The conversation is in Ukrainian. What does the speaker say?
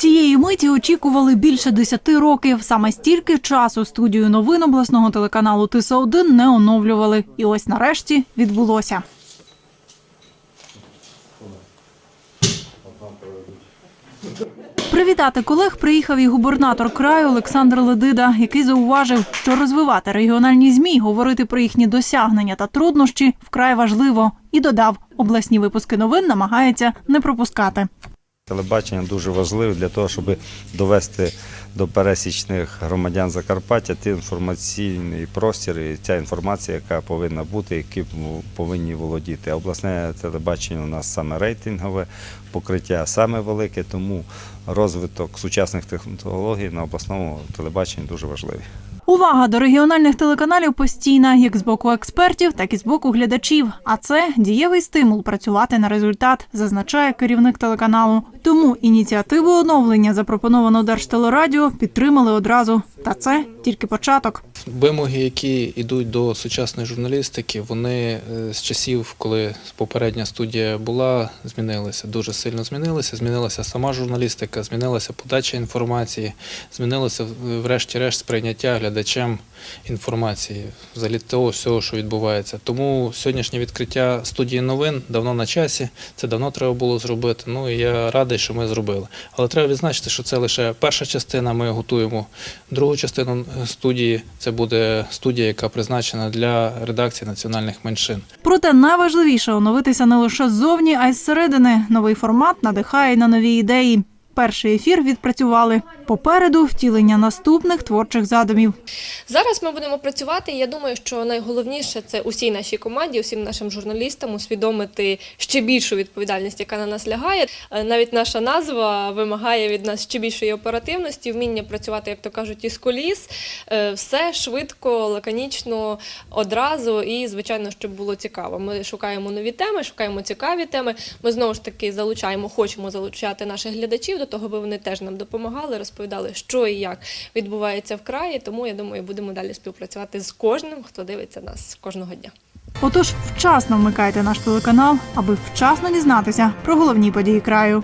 Цієї миті очікували більше 10 років. Саме стільки часу студію новин обласного телеканалу Тиса 1 не оновлювали. І ось нарешті відбулося. Привітати колег приїхав і губернатор краю Олександр Ледида, який зауважив, що розвивати регіональні змі, говорити про їхні досягнення та труднощі вкрай важливо, і додав, обласні випуски новин намагається не пропускати. Телебачення дуже важливе для того, щоб довести до пересічних громадян Закарпаття ті інформаційний простір і ця інформація, яка повинна бути, які повинні володіти. Обласне телебачення у нас саме рейтингове, покриття саме велике, тому розвиток сучасних технологій на обласному телебаченні дуже важливий. Увага до регіональних телеканалів постійна, як з боку експертів, так і з боку глядачів. А це дієвий стимул працювати на результат, зазначає керівник телеканалу. Тому ініціативу оновлення, запропоновану Держтелерадіо, підтримали одразу. Та це тільки початок. Вимоги, які йдуть до сучасної журналістики, вони е, з часів, коли попередня студія була, змінилися. Дуже сильно змінилися. Змінилася сама журналістика, змінилася подача інформації, змінилося врешті-решт сприйняття глядачем інформації, взагалі того всього, що відбувається. Тому сьогоднішнє відкриття студії новин давно на часі. Це давно треба було зробити. Ну і я радий, що ми зробили. Але треба відзначити, що це лише перша частина. Ми готуємо другу частину студії. Це буде студія, яка призначена для редакції національних меншин. Проте найважливіше оновитися не лише ззовні, а й зсередини. Новий формат надихає на нові ідеї. Перший ефір відпрацювали. Попереду втілення наступних творчих задумів. Зараз ми будемо працювати. Я думаю, що найголовніше це усій нашій команді, усім нашим журналістам усвідомити ще більшу відповідальність, яка на нас лягає. Е, Навіть наша назва вимагає від нас ще більшої оперативності, вміння працювати, як то кажуть, із коліс. Е, Все швидко, лаконічно, одразу і, звичайно, щоб було цікаво. Ми шукаємо нові теми, шукаємо цікаві теми. Ми знову ж таки залучаємо, хочемо залучати наших глядачів до того, бо вони теж нам допомагали, розповідали, що і як відбувається в краї. Тому я думаю, будемо далі співпрацювати з кожним, хто дивиться нас кожного дня. Отож, вчасно вмикайте наш телеканал, аби вчасно дізнатися про головні події краю.